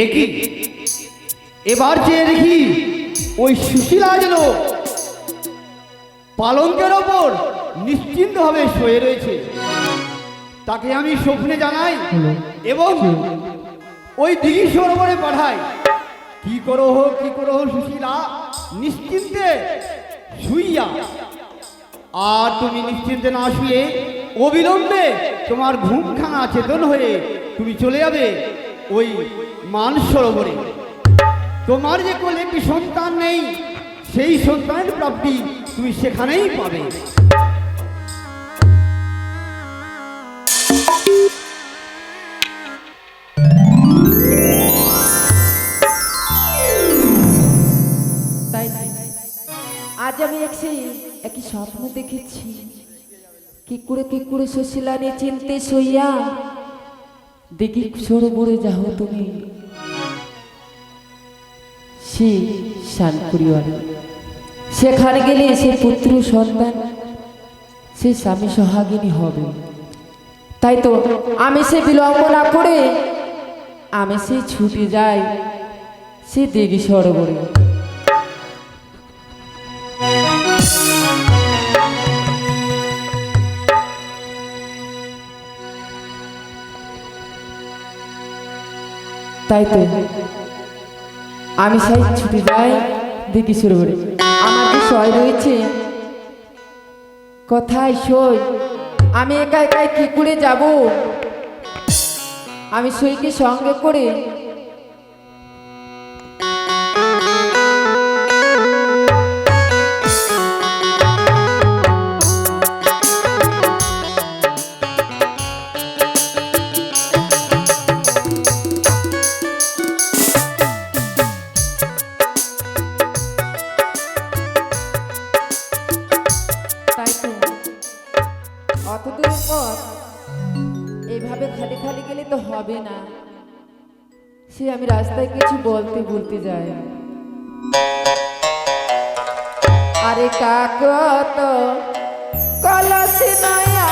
এ কি এবার চেয়ে দেখি ওই সুশীলা যেন পালঙ্কের ওপর নিশ্চিন্তভাবে শুয়ে রয়েছে। তাকে আমি স্বপ্নে জানাই এবং ওই দিঘি সরোবরে পাঠাই। কি করো হো কি করো হো সুশীলা? নিশ্চিন্তে শুইয়া। আর তুমি নিশ্চিন্তে না শুয়ে অবিলম্বে তোমার ঘুমখানা চেতন হয়ে তুমি চলে যাবে ওই মান সরোবরে। তোমার যে কোলে একটি সন্তান নেই, সেই সন্তানের প্রাপ্তি তুমি সেখানেই পাবে। আজ আমি একটি একই স্বপ্ন দেখেছি। কি করে কি করে সুশীলানি চিনতে সইয়া দেখি সরোবরে যাও তুমি। সে শানপুরিওয়ারি সেখানে গেলে সে পুত্র সন্তান, সে স্বামী সোহাগিনী হবে। তাই তো আমি সে বিলম্ব না করে আমি সেই ছুটে যাই সে দেবী সরোবরে। তাই তো আমি সেই ছুটি যাই দেখি শুরু করে। আমার যে সয় রয়েছে? কোথায় সই। আমি একা একাই কি করে যাব? আমি সইকে সঙ্গে করে রাস্তায় কিছু বলতে বলতে যায়। আরে কাকত কলসি নয়া।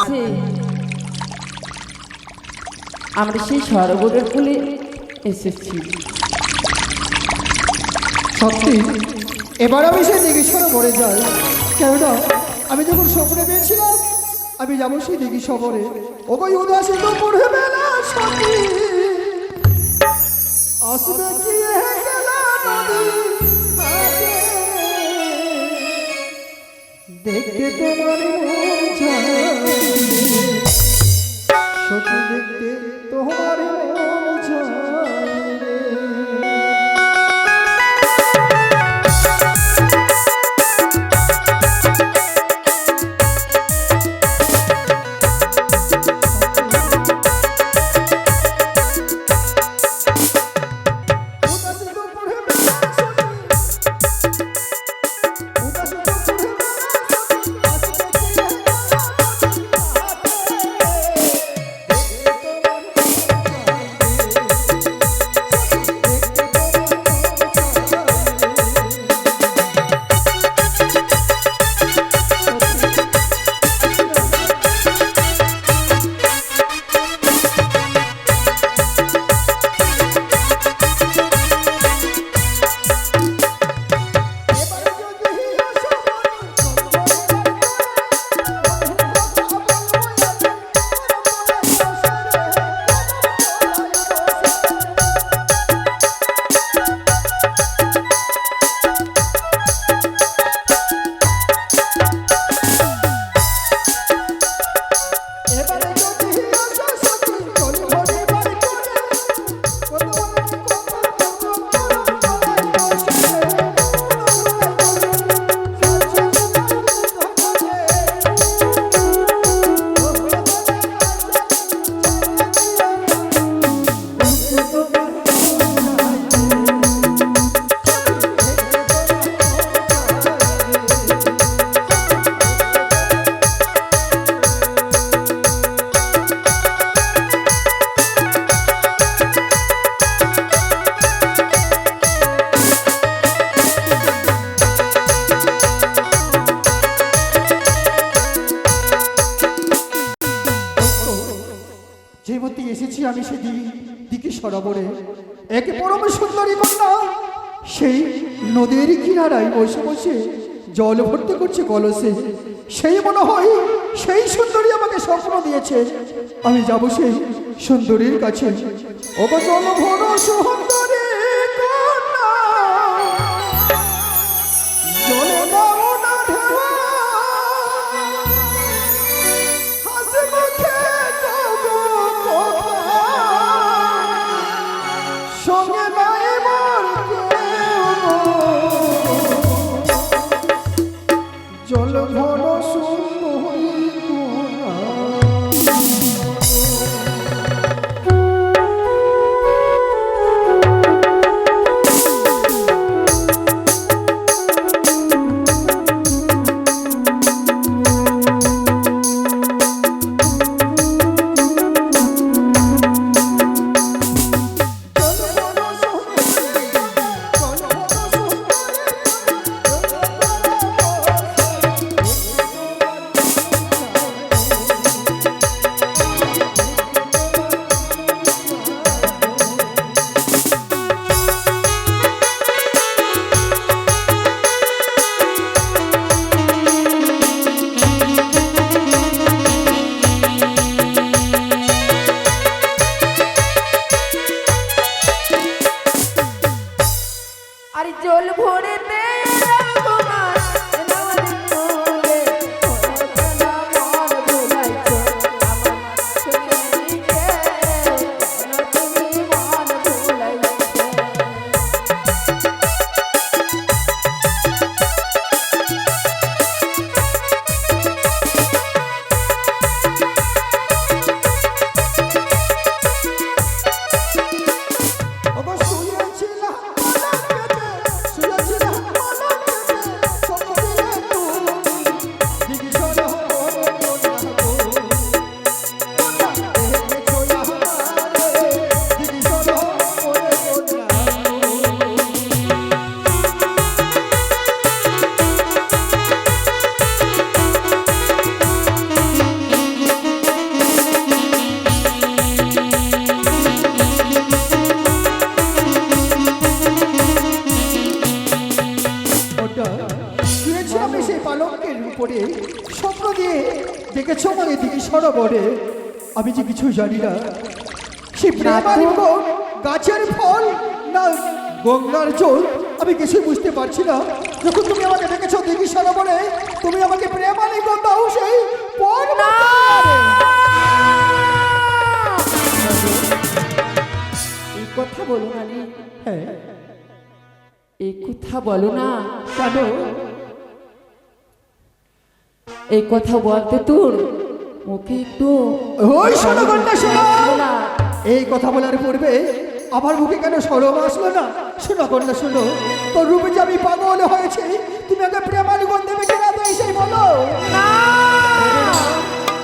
আছে। আমরা সেই সরোবরের কুলে এসেছি। সত্যি? এবার আমি সেই দিঘি সরোবরে যাই। কেননা আমি যখন স্বপ্নে পেয়েছিলাম, আমি যাব সেই দিঘি সবরে ও কই উদাসী তো আসবে কি নদী? দেখতে তোমার মন চায় সত্যি দেখতে তোমার মন কিনারায় বসে বসে জল ভর্তি করছে কলসে। সেই মনে হয় সেই সুন্দরী আমাকে স্বপ্ন দিয়েছে। আমি যাব সেই সুন্দরীর কাছে। জল ভর সুন্দরী আর জল ভরে দেয় আমি যে কিছু জানি না সে প্রেমালিঙ্গ গাছের ফল না গঙ্গার জল আমি কিছুই বুঝতে পারছি না। যখন তুমি আমাকে দেখেছ দিঘি সরোবরে তুমি আমাকে প্রেমালিঙ্গ দাও সেই এই কথা বলো না। হ্যাঁ। এই কথা বলো না। কেন? এই কথা বলতে তোর মুখে একটু ওই শোনো কন্যা শোনো। এই কথা বলার পূর্বে আমার মুখে কেন সরম আসলো না? শোনো কন্যা শোনো। তোর রূপে যে আমি পাগল হয়েছে তুমি আগে প্রেমালিগন দেবে কিনা তো এসেই বলো।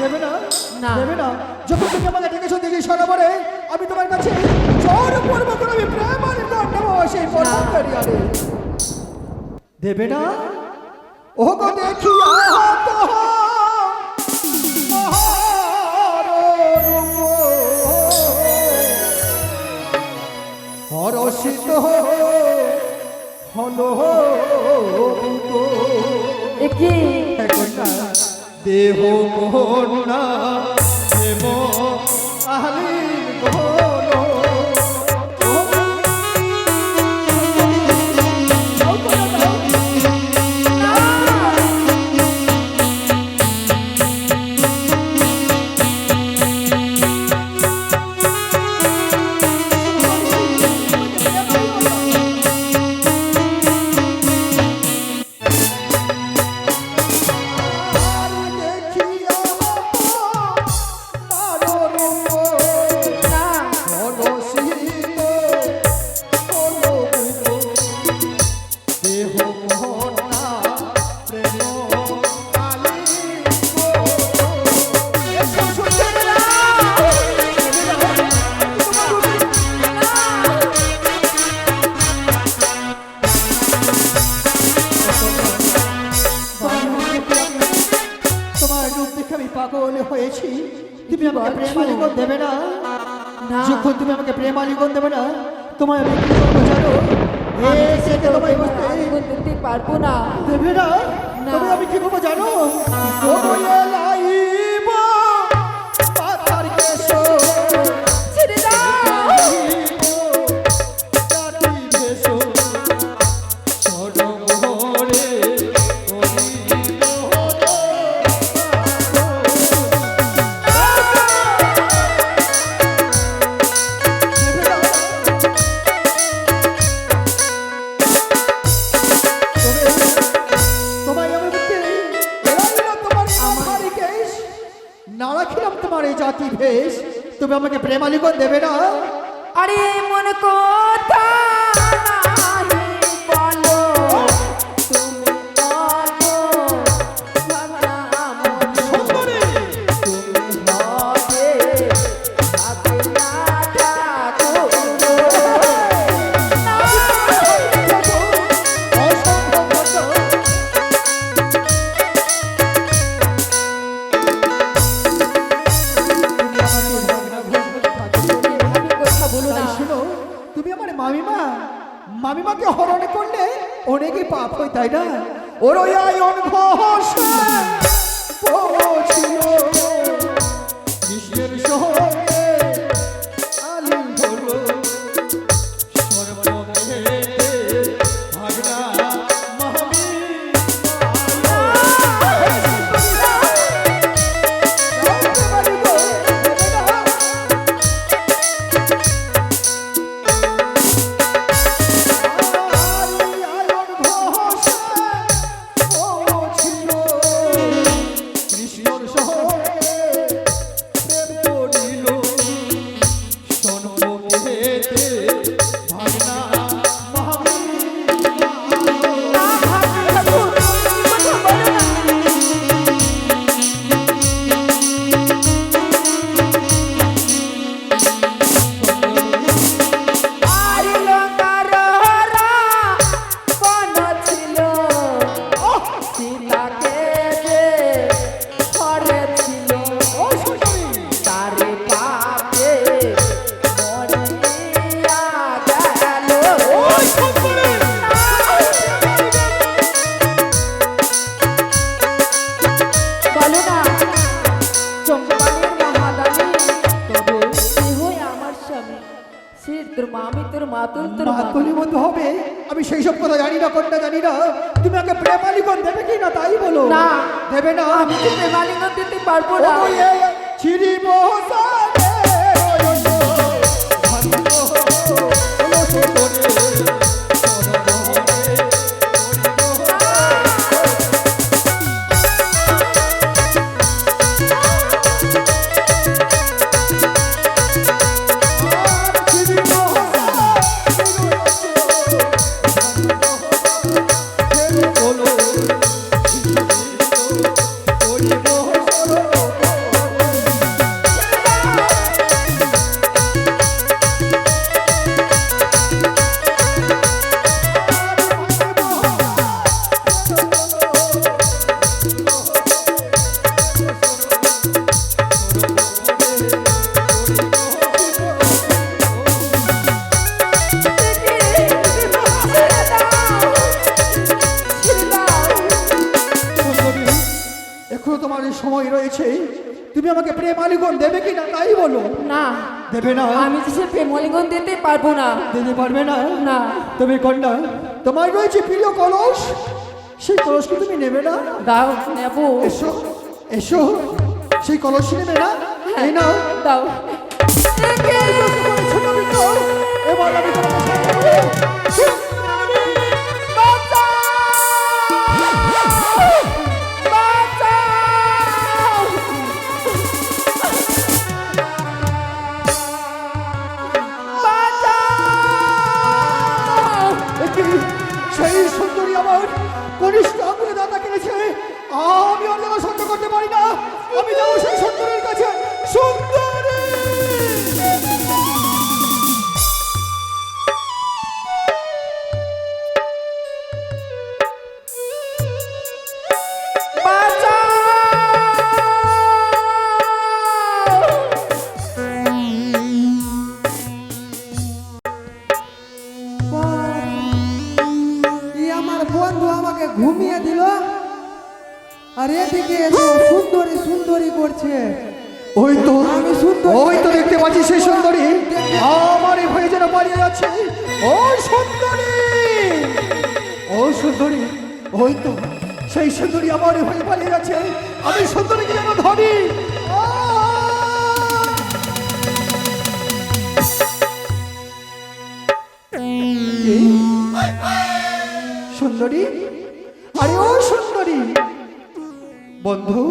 দেবে না? না। দেবে না? যখন তুমি আমাকে ডেকেছো দেখি সরোবরে আমি তোমার কাছে জোর করে আমি সেই দেবে না? ও গো দেখি হরষিত হলো দেহ কন্যা তুমি আমাকে দেবে না। তোমায় আমি কি করব জানো? তোমায় বসতে দিতে পারব না। দেবে না। তবে আমি কি করব জানো? লাইব পাথার কেশো তোমার এই জাতি ভেষ। তুমি আমাকে প্রেমালিগণ দেবে না। আরে মন কথা। মাতুল তোর মাতুল মাতলি বন্ধু হবে আমি সেই সব কথা জানি না কোনটা জানি না তুমি আমাকে প্রেমালিঙ্গন দেবে কি না তাই বলো না। দেবে না আমি তো প্রেমালিঙ্গন দিতে পারব না চিরি মহসানে পারব না। দিতে পারবে না? না। তুমি কন্যা তোমার রয়েছে প্রিয় কলস। সেই কলসকে তুমি নেবে না? দাও নেব। এসো এসো। সেই কলস নেবে না? এই নাও। দাও। এবার আমি আমি যাব সেই সত্তরের কাছে। সুন্দরী সুন্দরী আমার ভয়ে পালিয়ে যাচ্ছে আমি সুন্দরীকে যেন ধরি। সুন্দরী? আরে ও সুন্দরী। বন্ধু?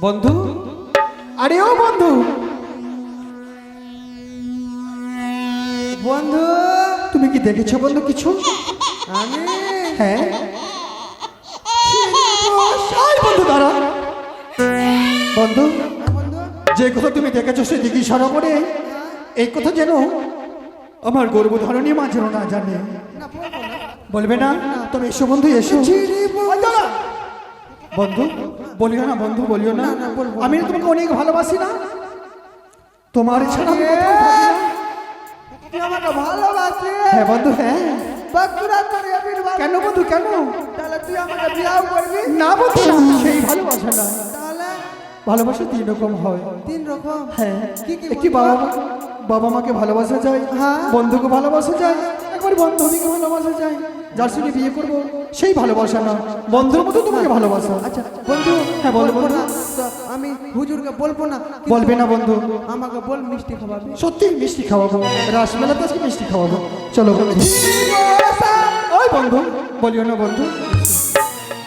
বন্ধু? আরে ও বন্ধু। বন্ধু তুমি কি দেখেছ বন্ধু কিছু? আমি হ্যাঁ। আয় বন্ধু যে কথা তুমি দেখেছ সে দিঘি করে। এই কথা যেন আমার গর্ভধারণী মা যেন না জানে। বলব না? তবে এসো বন্ধু এসো। বন্ধু। বলিও না বন্ধু বলিও না। আমি তোমাকে অনেক ভালোবাসি না। তোমার ছাড়া হ্যাঁ বন্ধু হ্যাঁ। বাঁকুড়া তোর এবির কেন বন্ধু কেন? তাহলে তুই আমাকে বিয়াও করবি? না বন্ধু সেই ভালোবাসা না। তাহলে? ভালোবাসা তিন রকম হয়। তিন রকম? হ্যাঁ। কি কি একটি বাবা বাবা মাকে ভালোবাসা যায় হ্যাঁ। বন্ধুকে ভালোবাসা যায় একবার বান্ধবীকে ভালোবাসা যায় যার সঙ্গে বিয়ে করব সেই ভালোবাসা না। বন্ধুর মতো তোমাকে ভালোবাসা। আচ্ছা বন্ধু হ্যাঁ, বলো, বন্ধু। আমি হুজুরকে বলব না বলবে না বন্ধু। আমাকে বল মিষ্টি খাওয়াবে। সত্যি মিষ্টি খাওয়াবো। রাসমেলাতে মিষ্টি খাওয়াবো। চলো। বন্ধু ওই বন্ধু বলিও না বন্ধু।